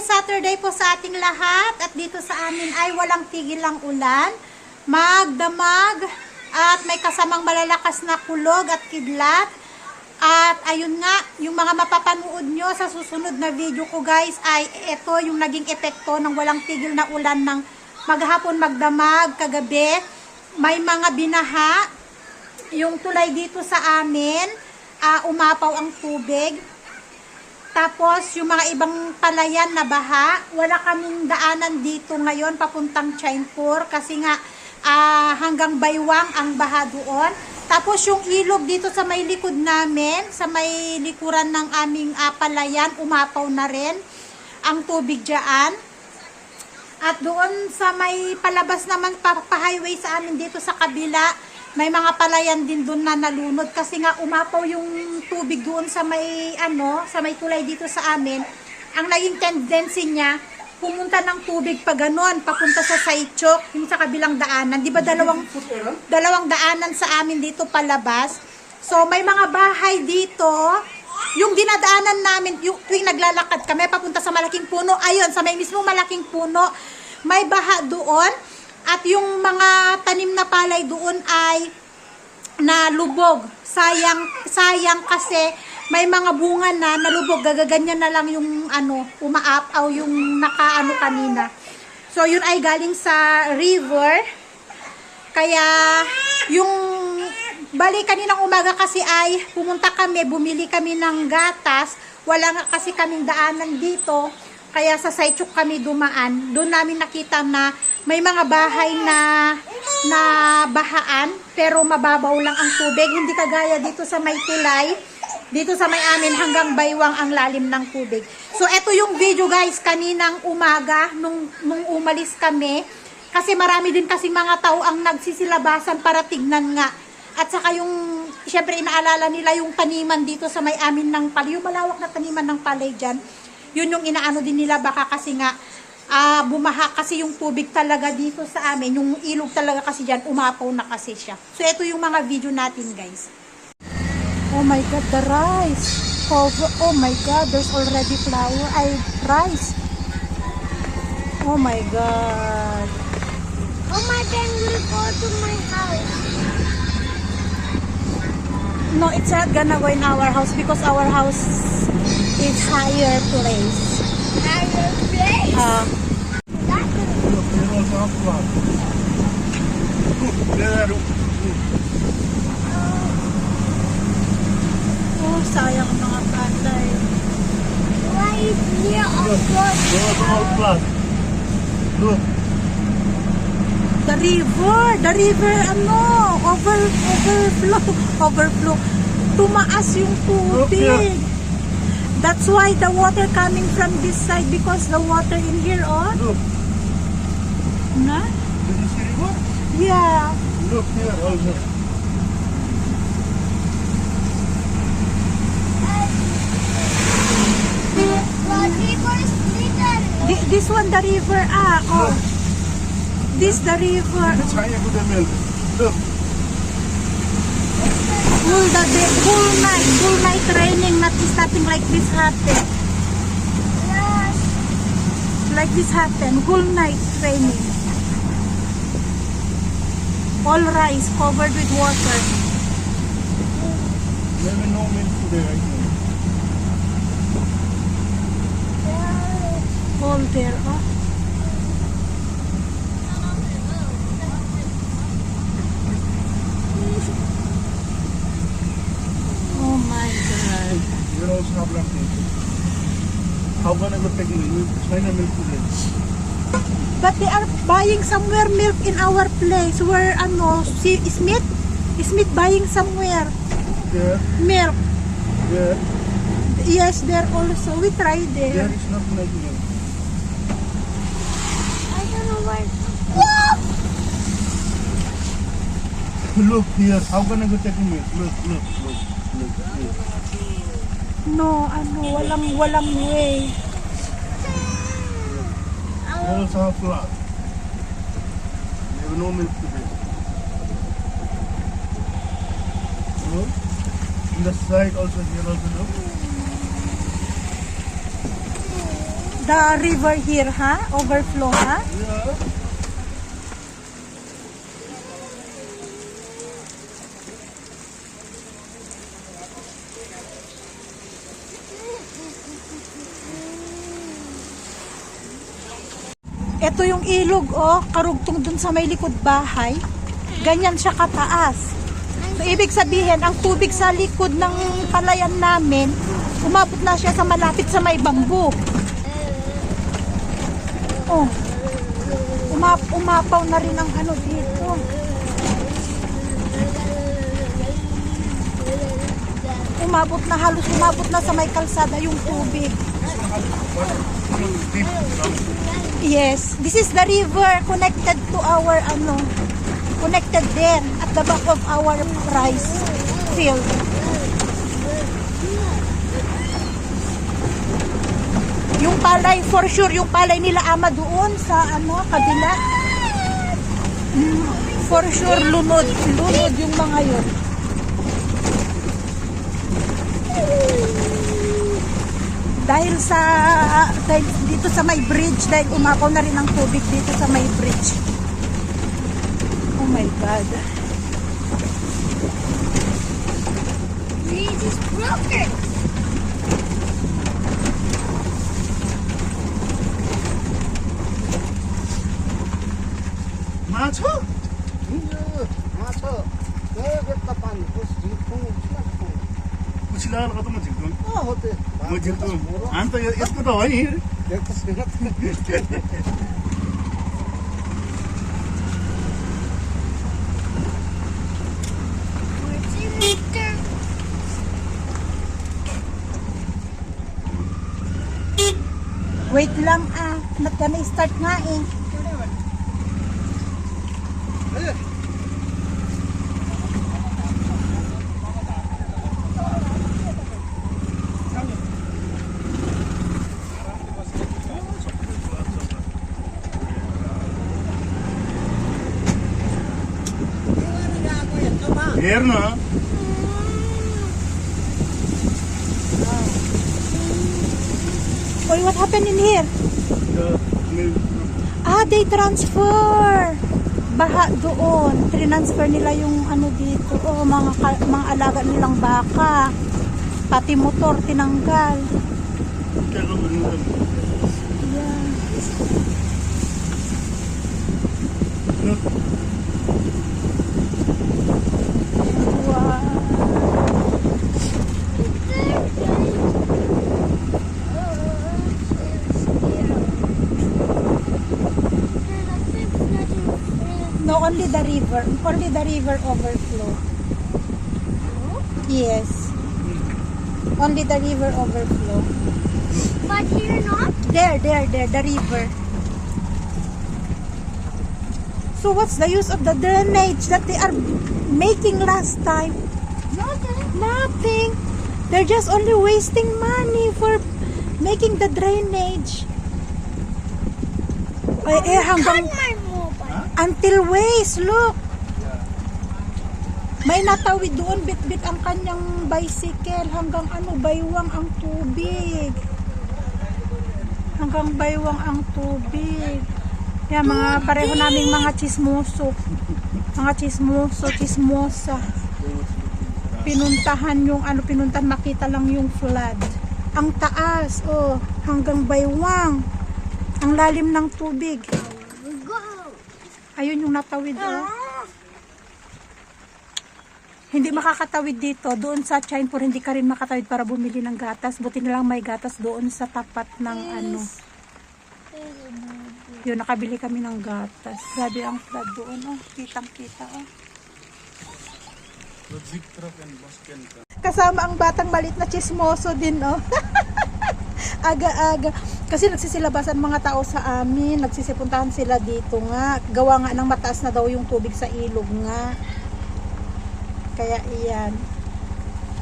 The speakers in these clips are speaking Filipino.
Saturday po sa ating lahat at dito sa amin ay walang tigil ang ulan, magdamag at may kasamang malalakas na kulog at kidlat. At ayun nga, yung mga mapapanood nyo sa susunod na video ko guys ay ito yung naging epekto ng walang tigil na ulan ng maghapon magdamag kagabi. May mga binaha, yung tulay dito sa amin, ah, umapaw ang tubig. Tapos, yung mga ibang palayan na baha, wala kaming daanan dito ngayon papuntang Chainpur kasi nga ah, hanggang Baywang ang baha doon. Tapos, yung ilog dito sa may likod namin, sa may likuran ng aming ah, palayan, umapaw na rin ang tubig dyan. At doon sa may palabas naman pa, pa-highway sa amin dito sa kabila, may mga palayan din doon na nalunod kasi nga umapaw yung tubig doon sa may ano, sa may tulay dito sa amin. Ang naging tendency niya, pumunta ng tubig pa ganon, papunta sa Saichok, yung sa kabilang daanan. Di ba dalawang, dalawang daanan sa amin dito palabas? So may mga bahay dito, yung dinadaanan namin, yung tuwing naglalakad kami papunta sa malaking puno, ayun, sa may mismong malaking puno, may baha doon. At yung mga tanim na palay doon ay nalubog. Sayang, sayang kasi may mga bunga na nalubog. Gagaganyan na lang yung ano, umaapaw yung nakaano kanina. So yun ay galing sa river. Kaya yung bali kaninang umaga kasi ay pumunta kami, bumili kami ng gatas. Wala nga kasi kaming daanan dito. Kaya sa Saichuk kami dumaan. Doon namin nakita na may mga bahay na na bahaan pero mababaw lang ang tubig. Hindi kagaya dito sa may tulay. Dito sa may amin hanggang baywang ang lalim ng tubig. So eto yung video guys kaninang umaga nung, nung umalis kami. Kasi marami din kasi mga tao ang nagsisilabasan para tignan nga. At saka yung, syempre inaalala nila yung taniman dito sa may amin ng palay. Yung malawak na taniman ng palay dyan. Yun yung inaano din nila baka kasi nga ah, bumaha kasi yung tubig talaga dito sa amin. Yung ilog talaga kasi dyan, umapaw na kasi siya. So ito yung mga video natin guys. Oh my God, the rice. Oh, oh my God, there's already flour. I rice. Oh my God. Mama, then we'll go to my house. No, it's not gonna go in our house because our house is higher place. Higher place. Uh, there. oh, sayang ang mga patay. why is. There a flood. Look, The river, the river, ano, over, overflow, overflow. Tumaas yung tubig. That's why the water coming from this side because the water in here, oh, look. na? Did you see river? Yeah. Look here also. The river is little. Thi- This one, the river, ah, oh. This the river. It's higher to the milk. Look, Whole the day, whole night, whole night raining, not starting like this happen. Yes. Like this happen, whole night raining. All rice covered with water. maybe no milk today, I think. All there, oh. Oh my God. We also have black milk. How can I go take milk? China milk today. But they are buying somewhere milk in our place where ano, si Smith? Smith buying somewhere There, milk. there, Yes, there also. We tried there there. is not like milk. I don't know where. Look here, how can I go take milk? Look, look, look, look, look. No, ano, walang walang way. There also have flood. We have no milk today. Look. In the side also here also look. the river here, ha? Overflow, ha? Yeah. Ito yung ilog, oh, karugtong dun sa may likod bahay. Ganyan siya kataas. So, ibig sabihin, ang tubig sa likod ng palayan namin, umabot na siya sa malapit sa may bambu. Oh, umap umapaw na rin ang ano dito. Umabot na, halos umabot na sa may kalsada yung tubig. Yes, this is the river connected to our ano, connected there at the back of our rice field. Yung palay, for sure, yung palay nila ama doon sa ano, kabila. Mm, for sure, lunod. Lunod yung mga yun dahil sa dahil dito sa may bridge dahil umakaw na rin ang tubig dito sa may bridge oh my god bridge is broken Macho! Macho! Kaya kita pantos dito. कस झिक्नु उसिलाएर कता म झिक्नु हो त्यो म झिक्नु अन्त यो- यसको त हो नि Wait lang ah, not gonna start nga eh. Верно. Oy, what happened in here? Ah, they transfer. Baha doon. Transfer nila yung ano dito. Oh, mga, mga alaga nilang baka. Pati motor tinanggal. Yeah. No, only the river. Only the river overflow. Yes. Only the river overflow. But here not. There, there, there, the river. So what's the use of the drainage that they are making last time? Nothing. They're just only wasting money for making the drainage. Ay, eh, hanggang my mobile. until waist, look. May natawid doon, bit-bit ang kanyang bicycle hanggang ano, baywang ang tubig. Hanggang baywang ang tubig. Yan, mga pareho naming mga chismoso. Mga chismoso, chismosa. Pinuntahan yung ano, pinuntahan makita lang yung flood. Ang taas, oh, hanggang baywang. Ang lalim ng tubig. Ayun yung natawid, oh. Hindi makakatawid dito. Doon sa Chinpur, hindi ka rin makatawid para bumili ng gatas. Buti na lang may gatas doon sa tapat ng ano. Yun, nakabili kami ng gatas. Grabe ang flood doon, oh. Kitang-kita, oh. The truck and bus can Kasama ang batang malit na chismoso din, oh. Aga-aga. Kasi nagsisilabasan mga tao sa amin. Nagsisipuntahan sila dito nga. Gawa nga ng mataas na daw yung tubig sa ilog nga. Kaya iyan.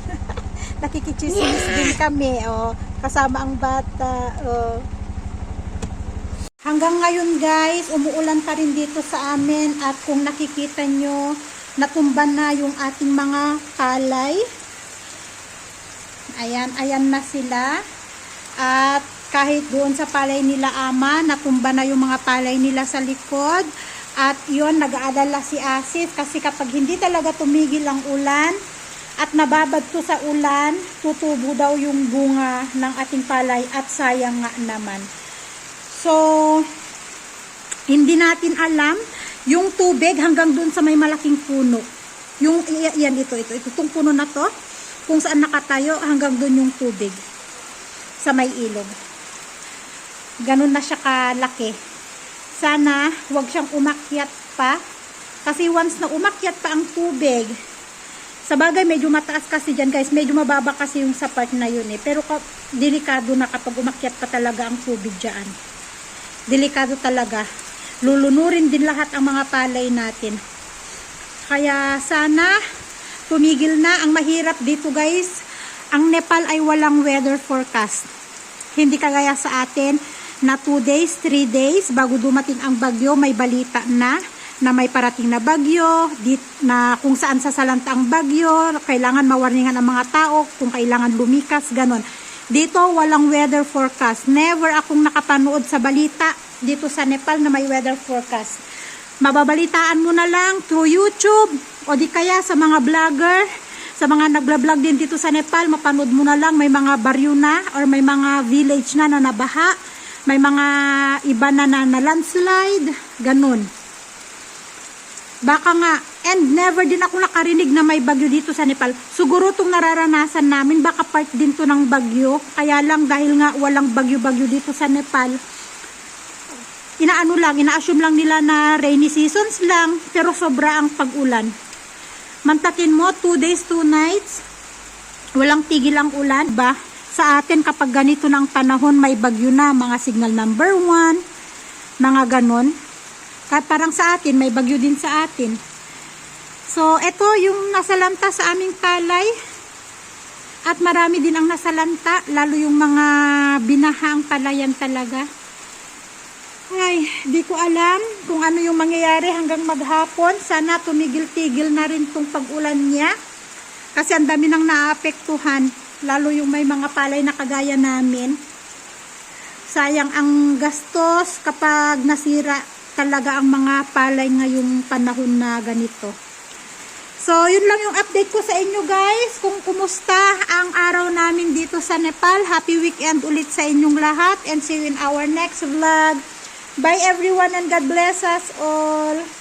Nakikichismis din kami, oh. Kasama ang bata, oh. Hanggang ngayon guys, umuulan pa rin dito sa amin at kung nakikita nyo, natumban na yung ating mga palay. Ayan, ayan na sila. At kahit doon sa palay nila ama, natumba na yung mga palay nila sa likod. At yon nag-aalala si Asif kasi kapag hindi talaga tumigil ang ulan at nababad to sa ulan, tutubo daw yung bunga ng ating palay at sayang nga naman. So, hindi natin alam yung tubig hanggang doon sa may malaking puno. Yung yan ito, ito, ito, itong puno na to, kung saan nakatayo hanggang doon yung tubig sa may ilog. Ganun na siya kalaki. Sana wag siyang umakyat pa kasi once na umakyat pa ang tubig, sa bagay medyo mataas kasi dyan guys, medyo mababa kasi yung sa part na yun eh. Pero ka, delikado na kapag umakyat pa talaga ang tubig dyan. Delikado talaga. Lulunurin din lahat ang mga palay natin. Kaya sana tumigil na. Ang mahirap dito guys, ang Nepal ay walang weather forecast. Hindi kagaya sa atin na 2 days, 3 days bago dumating ang bagyo, may balita na na may parating na bagyo, dit, na kung saan sasalanta ang bagyo, kailangan mawarningan ang mga tao, kung kailangan lumikas, ganon. Dito, walang weather forecast. Never akong nakapanood sa balita dito sa Nepal na may weather forecast. Mababalitaan mo na lang through YouTube o di kaya sa mga vlogger, sa mga nagblog din dito sa Nepal, mapanood mo na lang may mga baryo na or may mga village na na nabaha, may mga iba na na, na landslide, ganun. Baka nga, and never din ako nakarinig na may bagyo dito sa Nepal. Siguro itong nararanasan namin, baka part din to ng bagyo. Kaya lang dahil nga walang bagyo-bagyo dito sa Nepal, inaano lang, ina-assume lang nila na rainy seasons lang, pero sobra ang pag-ulan. Mantakin mo, 2 days, 2 nights, walang tigil ang ulan, ba? Sa atin, kapag ganito ng panahon, may bagyo na, mga signal number 1, mga ganon. Parang sa atin, may bagyo din sa atin. So, ito yung nasalanta sa aming palay. At marami din ang nasalanta, lalo yung mga binahang palayan talaga. Ay, di ko alam kung ano yung mangyayari hanggang maghapon. Sana tumigil-tigil na rin tong pag-ulan niya. Kasi ang dami nang naapektuhan. Lalo yung may mga palay na kagaya namin. Sayang ang gastos kapag nasira talaga ang mga palay ngayong panahon na ganito. So, yun lang yung update ko sa inyo guys. Kung kumusta ang araw namin dito sa Nepal. Happy weekend ulit sa inyong lahat. And see you in our next vlog. Bye everyone and God bless us all.